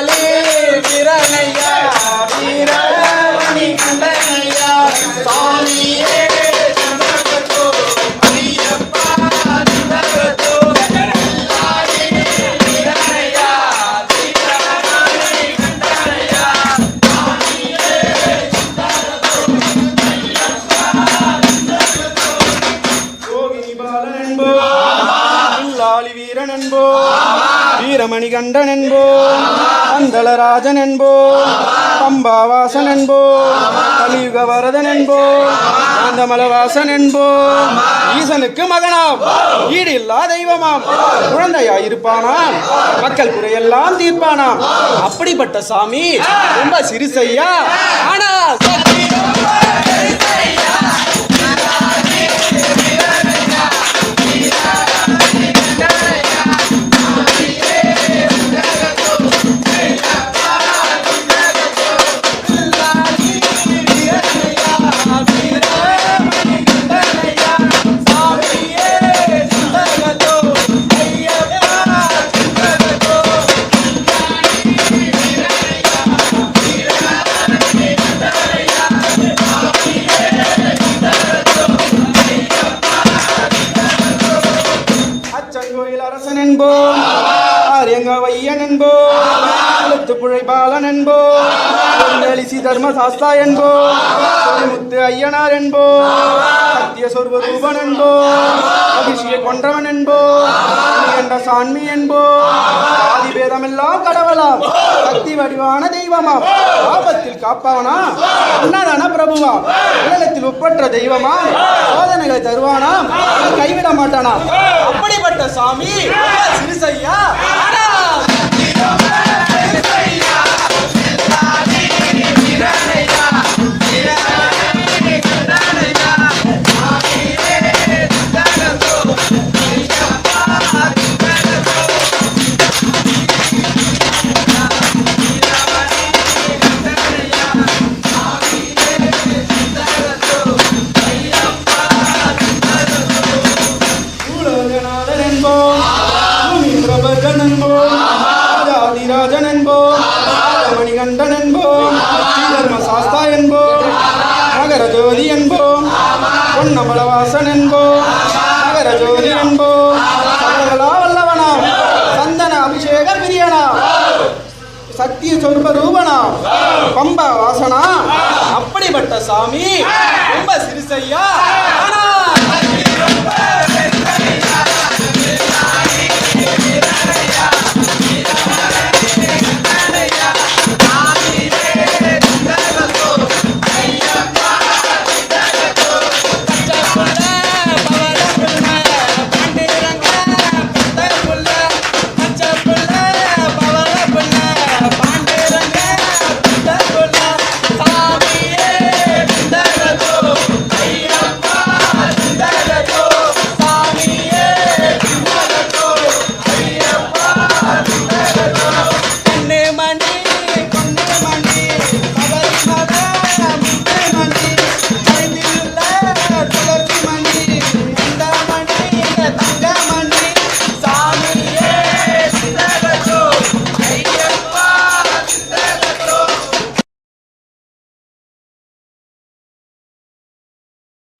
வீரலாலே வீரனையா வீரமணி கண்டனையா சாமியே வீரமணி கண்டன் என்போ அந்தளராஜன் என்போ பம்பாவாசன் என்போ கலியுக வரதன் என்போ காந்தமலவாசன் என்போ ஈசனுக்கு மகனாம் ஈடு இல்லா தெய்வமாம் குழந்தையா இருப்பானாம் மக்கள் குறையெல்லாம் தீர்ப்பானாம். அப்படிப்பட்ட சாமி ரொம்ப சிறுசையா ஆனா ஆரியங்க என்போ என்போம் எழுத்துப்புழை பாலன் என்போம் தர்ம சாஸ்தா என்போ முத்து ஐயனார் என்போ சத்திய சொர்வ என்போ என்போம் அபிஷேக கொன்றவன் என்போ என்ற சாண்மி என்போ ஆதிபேதமெல்லாம் கடவுளாம். சக்தி வடிவான தெய்வமாம். ஆபத்தில் காப்பாவனா அன்னதான பிரபுவா உலகத்தில் ஒப்பற்ற தெய்வமா சோதனைகளை தருவானாம். கைவிட மாட்டானாம். அப்படிப்பட்ட சாமி சிறுசையா என்போம் ராஜாதிராஜன் என்போம் மணிகண்டன் என்போம் தர்ம சாஸ்தா என்போம் மகர ஜோதி என்போம் பொன்னமலவாசன் என்போம் மகர ஜோதி என்போம் சகலகலா வல்லவனாம் சந்தன அபிஷேக பிரியனா சத்திய சொர்ப ரூபனா பம்ப வாசனா அப்படிப்பட்ட சாமி. ரொம்ப சிறுசையா. ஆனா